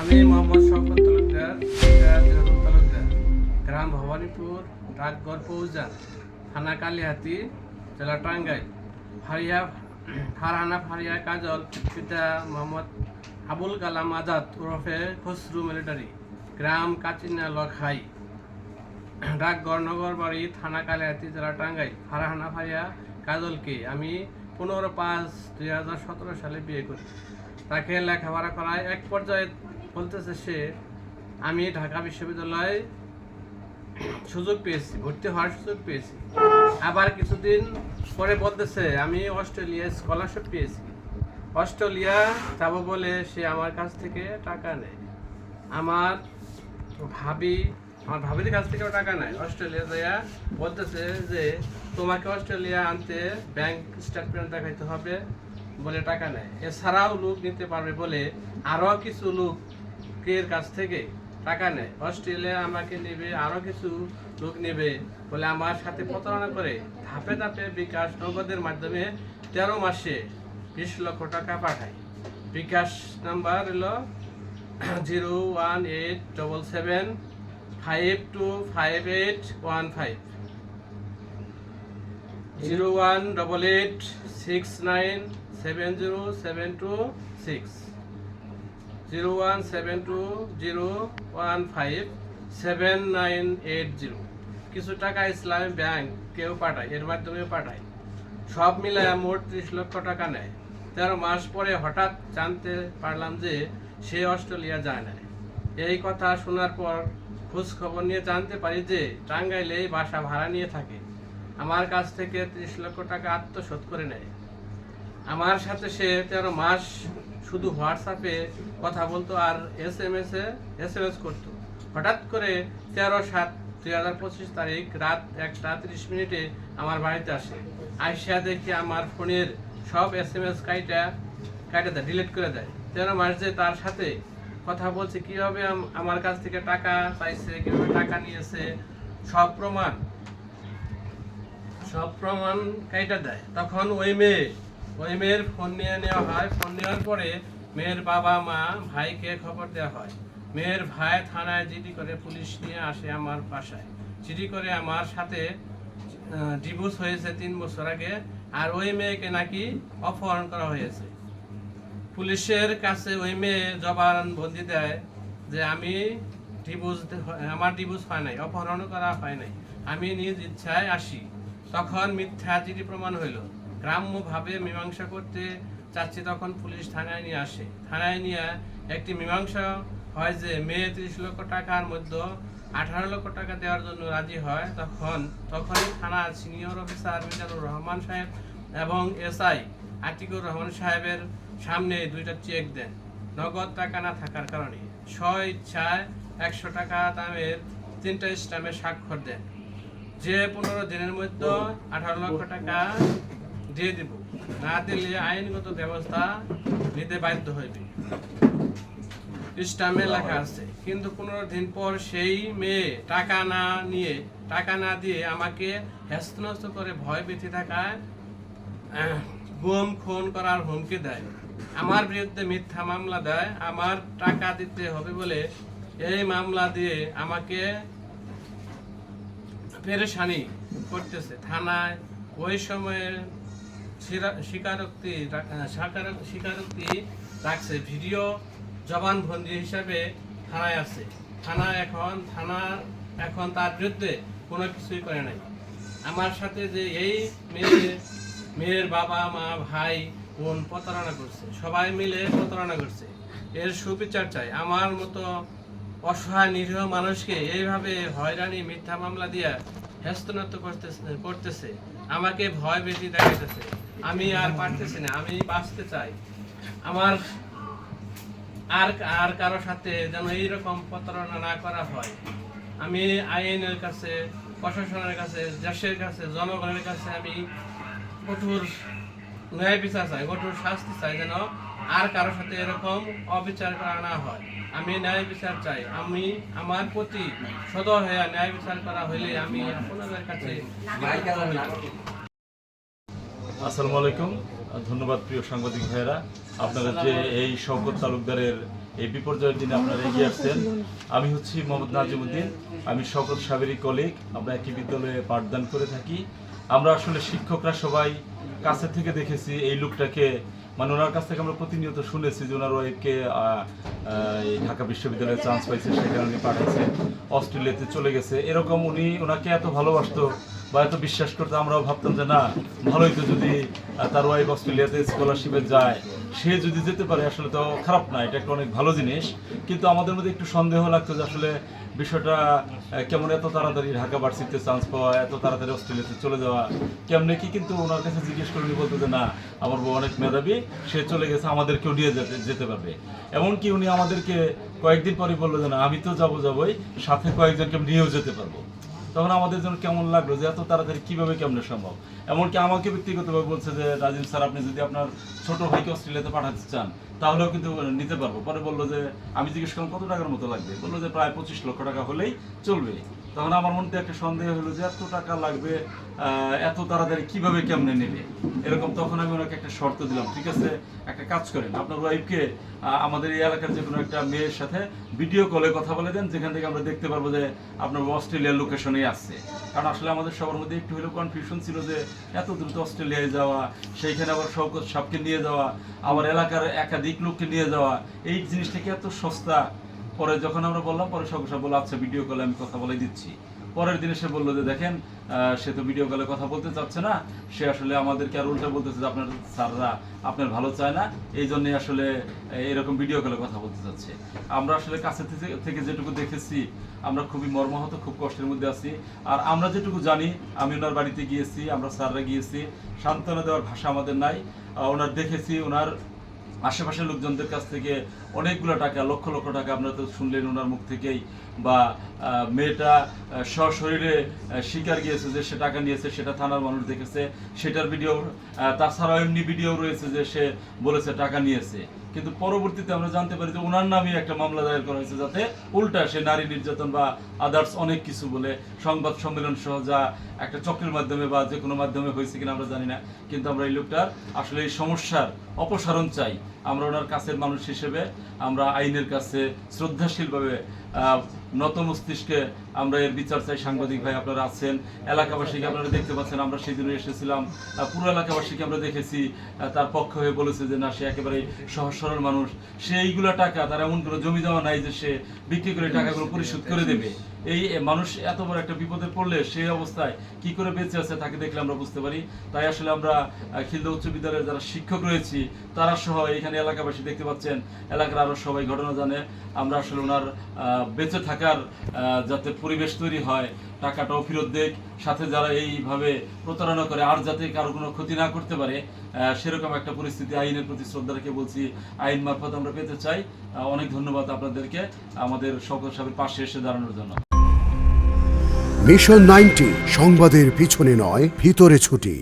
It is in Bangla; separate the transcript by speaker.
Speaker 1: আমি মোহাম্মদ শওকত তালুকদার তালুকদার। গ্রাম ভবানীপুর, ডাকঘর পৌজান থানা কালিহাতি, জেলা টাঙ্গাইল। ফারিয়া, ফারহানা ফারিয়া কাজল, পিতা মোহাম্মদ আবুল কালাম আজাদ ওরফে খসরু মিলিটারি। গ্রাম কাচিনা লখাই। ডাকঘর, নগরবাড়ি, থানা কালিহাতি, জেলা টাঙ্গাইল। ফারহানা ফারিয়া কাজলকে আমি পনেরো পাঁচ দুই সালে বিয়ে করি। তাকে লেখাপড়া করায় এক পর্যায়ে বলতেছে সে, আমি ঢাকা বিশ্ববিদ্যালয়ে সুযোগ পেয়েছি, ভর্তি হওয়ার সুযোগ পেয়েছি। আবার কিছুদিন পরে বলতেছে, আমি অস্ট্রেলিয়ায় স্কলারশিপ পেয়েছি। অস্ট্রেলিয়া যাব বলে সে আমার কাছ থেকে টাকা নেয়। আমার ভাবি, আমার ভাবির কাছ থেকেও টাকা নেয়। অস্ট্রেলিয়া যাইয়া বলতেছে যে, তোমাকে অস্ট্রেলিয়া আনতে ব্যাংক স্টেটমেন্ট দেখাইতে হবে বলে টাকা নেয়। এছাড়াও লোক নিতে পারবে বলে আরও কিছু লোকের কাছ থেকে টাকা নেয়। অস্ট্রেলিয়া আমাকে নেবে আরও কিছু লোক নেবে বলে আমার সাথে প্রতারণা করে। ধাপে ধাপে বিকাশ নগদের মাধ্যমে তেরো মাসে বিশ লক্ষ টাকা পাঠায়। বিকাশ নাম্বার হলো zero one eight double seven five two five eight one five. Zero one double eight six nine seven zero seven two six. Zero one seven two zero one five seven nine eight zero কিছু টাকা ইসলামী ব্যাংক কেউ পাঠায়, এর মাধ্যমে পাঠায়। সব মিলায় মোট ত্রিশ লক্ষ টাকা নেয়। তেরো মাস পরে হঠাৎ জানতে পারলাম যে সে অস্ট্রেলিয়া যায় না এই কথা শোনার পর খোঁজ খবর নিয়ে জানতে পারি যে টাঙ্গাইলে বাসা ভাড়া নিয়ে থাকে। আমার কাছ থেকে ত্রিশ লক্ষ টাকা আত্মসাৎ করে নেয়। আমার সাথে সে তেরো মাস শুধু হোয়াটসঅ্যাপে কথা বলতো আর S M S S M S করতো। হঠাৎ করে তেরো সাত দুই হাজার পঁচিশ তারিখ রাত একটা তিরিশ মিনিটে আমার বাড়িতে আসে। আইসা দেখি আমার ফোনের সব এস এম এস কাইটা কাইটা দেয় ডিলিট করে দেয়। তেরো মাস যে তার সাথে কথা বলছে, কীভাবে আম- আমার কাছ থেকে টাকা চাইছে, কীভাবে টাকা নিয়েছে, সব প্রমাণ সব প্রমাণ কাইটা দেয়। তখন ওই মেয়ে ওই মেয়ের ফোন নিয়ে নেওয়া হয়। ফোন নেওয়ার পরে মেয়ের বাবা, মা, ভাইকে খবর দেওয়া হয়। মেয়ের ভাই থানায় জিডি করে পুলিশ নিয়ে আসে আমার বাসায়। জিডি করে আমার সাথে ডিভোর্স হয়েছে তিন বছর আগে। আর ওই মেয়েকে নাকি অপহরণ করা হয়েছে। পুলিশের কাছে ওই মেয়ে জবানবন্দি দেয় যে আমি ডিভোর্স আমার ডিভোর্স হয় নাই অপহরণ করা হয় নাই। আমি নিজ ইচ্ছায় আসি। তখন মিথ্যা জিডি প্রমাণ হইল। গ্রাম্যভাবে মীমাংসা করতে চাচ্ছি তখন পুলিশ থানায় নিয়ে আসে। থানায় নিয়ে একটি মীমাংসা হয় যে মেয়ে ত্রিশ লক্ষ টাকার মধ্যে আঠারো লক্ষ টাকা দেওয়ার জন্য রাজি হয়। তখন, তখনই থানার সিনিয়র অফিসার মিজানুর রহমান সাহেব এবং এসআই আতিকুর রহমান সাহেবের সামনে দুইটা চেক দেন। নগদ টাকা না থাকার কারণে স্ব ইচ্ছায় একশো টাকা দামের তিনটা স্টাম্পে স্বাক্ষর দেন। যে পনেরো দিনের মধ্যে আঠারো লক্ষ টাকা দিয়ে দিব। না দিলে আইনগত ব্যবস্থা নিতে বাধ্য হইবে। স্টামে লেখা আছে, কিন্তু পনেরো দিন পর সেই মেয়ে টাকা না নিয়ে, টাকা না দিয়ে আমাকে হ্যাস্ত করে ভয় বেঁধে থাকায় গুম, খুন করার হুমকি দেয়। আমার বিরুদ্ধে মিথ্যা মামলা দেয়, আমার টাকা দিতে হবে বলে এই মামলা দিয়ে আমাকে পেরেশানি করতেছে। থানায় ওই সময়ে স্বীরা- স্বীকারোক্তি স্বীকারোক্তি রাখছে। ভিডিও জবানবন্দি হিসাবে থানায় আছে থানা এখন থানা এখন তার বিরুদ্ধে কোনো কিছুই করে নাই। আমার সাথে যে এই মেয়ে, মেয়ের বাবা, মা, ভাই, বোন প্রতারণা করছে। সবাই মিলে প্রতারণা করছে। এর সুবিচার চাই। আমার মতো অসহায়, নিরীহ মানুষকে এইভাবে হয়রানি, মিথ্যা মামলা দিয়া হ্যাস্তনত করতেছে করতেছে। আমাকে ভয় বেশি দেখাইতেছে। আমি আর পারতেছি না, আমি বাঁচতে চাই। আমার আর আর কারও সাথে যেন এইরকম প্রতারণা না করা হয়। আমি আইনের কাছে, প্রশাসনের কাছে, দেশের কাছে, জনগণের কাছে আমি কঠোর ন্যায় বিচার চাই, কঠোর শাস্তি চাই যেন আর কারও সাথে এরকম অবিচার করা না হয়। আমি ন্যায় বিচার চাই। আমি আমার প্রতি সদয় হয়ে ন্যায় বিচার করা হইলে আমি আপনাদের কাছে
Speaker 2: আসসালামু আলাইকুম। ধন্যবাদ প্রিয় সাংবাদিক ভাইয়েরা। আপনারা যে এই শওকত তালুকদারের এই বিপর্যয়ের দিনে আপনারা এগিয়ে আসছেন, আমি হচ্ছি মোহাম্মদ নাজিমুদ্দিন। আমি সকল সাবেরি কলিগ আমরা একই বিদ্যালয়ে পাঠদান করে থাকি। আমরা আসলে শিক্ষকরা সবাই কাছে থেকে দেখেছি এই লোকটাকে মানে ওনার কাছ থেকে আমরা প্রতিনিয়ত শুনেছি যে ওনার ওয়াইফকে ঢাকা বিশ্ববিদ্যালয়ে চান্স পাইছে সেখানে উনি পাঠাইছে, অস্ট্রেলিয়াতে চলে গেছে। এরকম উনি ওনাকে এত ভালোবাসতো বা এত বিশ্বাস করতো, আমরাও ভাবতাম যে না, ভালোই তো যদি তার ওয়াইফ অস্ট্রেলিয়াতে স্কলারশিপে যায়। সে যদি যেতে পারে, আসলে তো খারাপ না, এটা একটা অনেক ভালো জিনিস। কিন্তু আমাদের মধ্যে একটু সন্দেহ লাগতো যে আসলে বিষয়টা কেমন এত তাড়াতাড়ি ঢাকা ভার্সিটিতে চান্স পাওয়া, এত তাড়াতাড়ি অস্ট্রেলিয়াতে চলে যাওয়া, কেমনে কি কিন্তু ওনার কাছে জিজ্ঞেস করে উনি বলতো যে, না, আমার বউ অনেক মেধাবী, সে চলে গেছে, আমাদেরকেও নিয়ে যেতে যেতে পারবে। এমনকি উনি আমাদেরকে কয়েকদিন পরে বলল যে, না, আমি তো যাব, যাবোই, সাথে কয়েকজনকে নিয়েও যেতে পারব। তখন আমাদের জন্য কেমন লাগল? যে এত তাড়াতাড়ি কীভাবে কেমন সম্ভব? এমনকি আমাকে ব্যক্তিগতভাবে বলছে যে রাজীব স্যার, আপনি যদি আপনার ছোট ভাইকে অস্ট্রেলিয়াতে পাঠাতে চান, তাহলেও কিন্তু নিতে পারব। পরে বলল যে, আমি জিজ্ঞেস করলাম, কত টাকার মতো লাগবে? বলল যে, প্রায় পঁচিশ লক্ষ টাকা হলেই চলবে। তখন আমার মধ্যে একটা সন্দেহ হলো যে এত টাকা লাগবে এত তাড়াতাড়ি কীভাবে কেমনে নেবে? এরকম তখন আমি ওনাকে একটা শর্ত দিলাম, ঠিক আছে, একটা কাজ করেন। আপনার ওয়াইফকে আমাদের এই এলাকার যে কোনো একটা মেয়ের সাথে ভিডিও কলে কথা বলে দেন, যেখান থেকে আমরা দেখতে পারব যে আপনার অস্ট্রেলিয়ার লোকেশনে আসছে কারণ আসলে আমাদের সবার মধ্যে একটু হলেও কনফিউশন ছিল যে এত দ্রুত অস্ট্রেলিয়ায় যাওয়া, সেইখানে আবার শওকত সাপকে নিয়ে যাওয়া, আবার এলাকার একাধিক লোককে নিয়ে যাওয়া, এই জিনিসটা কি এত সস্তা? পরে যখন আমরা বললাম, পরে সকল সব বলল আচ্ছা ভিডিও কলে আমি কথা বলে দিচ্ছি। পরের দিনে সে বলল যে, দেখেন সে তো ভিডিও কলে কথা বলতে চাচ্ছে না। সে আসলে আমাদেরকে আর উল্টা বলতেছে যে, আপনার স্যাররা আপনার ভালো চায় না। এই জন্যই আসলে এরকম ভিডিও কলে কথা বলতে চাচ্ছে। আমরা আসলে কাছে থেকে যেটুকু দেখেছি, আমরা খুবই মর্মাহত, খুব কষ্টের মধ্যে আছি। আর আমরা যেটুকু জানি, আমি ওনার বাড়িতে গিয়েছি, আমরা স্যাররা গিয়েছি। সান্ত্বনা দেওয়ার ভাষা আমাদের নাই। ওনার দেখেছি, ওনার আশেপাশের লোকজনদের কাছ থেকে অনেকগুলো টাকা, লক্ষ লক্ষ টাকা আপনারা তো শুনলেন ওনার মুখ থেকেই, বা মেয়েটা সশরীরে শিকার গিয়েছে যে সে টাকা নিয়েছে, সেটা থানার মানুষ দেখেছে, সেটার ভিডিও তাছাড়াও এমনি ভিডিও রয়েছে যে সে বলেছে টাকা নিয়েছে। কিন্তু পরবর্তীতে আমরা জানতে পারি যে ওনার নামে একটা মামলা দায়ের করা হয়েছে যাতে উল্টা সে নারী নির্যাতন বা আদার্স অনেক কিছু বলে, সংবাদ সম্মেলন সহ যা একটা চক্রের মাধ্যমে বা যে কোনো মাধ্যমে হয়েছে কিনা আমরা জানি না। কিন্তু আমরা এই লোকটার আসলে এই সমস্যার অপসারণ চাই। আমরা ওনার কাছের মানুষ হিসেবে আমরা আইনের কাছে শ্রদ্ধাশীলভাবে নত মস্তিষ্কে আমরা এর বিচার চাই। সাংবাদিক ভাই আপনারা আছেন, এলাকাবাসীকে আপনারা দেখতে পাচ্ছেন, আমরা সেই দিনে এসেছিলাম পুরো এলাকাবাসীকে আমরা দেখেছি তার পক্ষ হয়ে বলেছে যে, না, সে একেবারে সহজ সরল মানুষ। সে এইগুলো টাকা, তার এমন কোনো জমি জমা নাই যে, সে বিক্রি করে টাকাগুলো পরিশোধ করে দেবে। এই মানুষ এত বড় একটা বিপদে পড়লে সেই অবস্থায় কি করে বেঁচে আছে তাকে দেখলে আমরা বুঝতে পারি। তাই আসলে আমরা খিলদা উচ্চ বিদ্যালয়ের যারা শিক্ষক রয়েছি, তারা সহ এখানে এলাকাবাসী দেখতে পাচ্ছেন, এলাকার আরও সবাই ঘটনা জানে। আমরা আসলে ওনার বেঁচে থাকার যাতে পরিবেশ তৈরি হয়, টাকাটাও ফেরত দেখ সাথে যারা এইভাবে প্রতারণা করে, আর যাতে কারও কোনো ক্ষতি না করতে পারে সেরকম একটা পরিস্থিতি, আইনের প্রতি শ্রদ্ধা রেখে বলছি, আইন মারফত আমরা পেতে চাই। অনেক ধন্যবাদ আপনাদেরকে, আমাদের সকল সাহেবের পাশে এসে দাঁড়ানোর জন্য।
Speaker 3: মিশন নাইনটি, সংবাদের পিছনে নয়, ভিতরে ছুটি।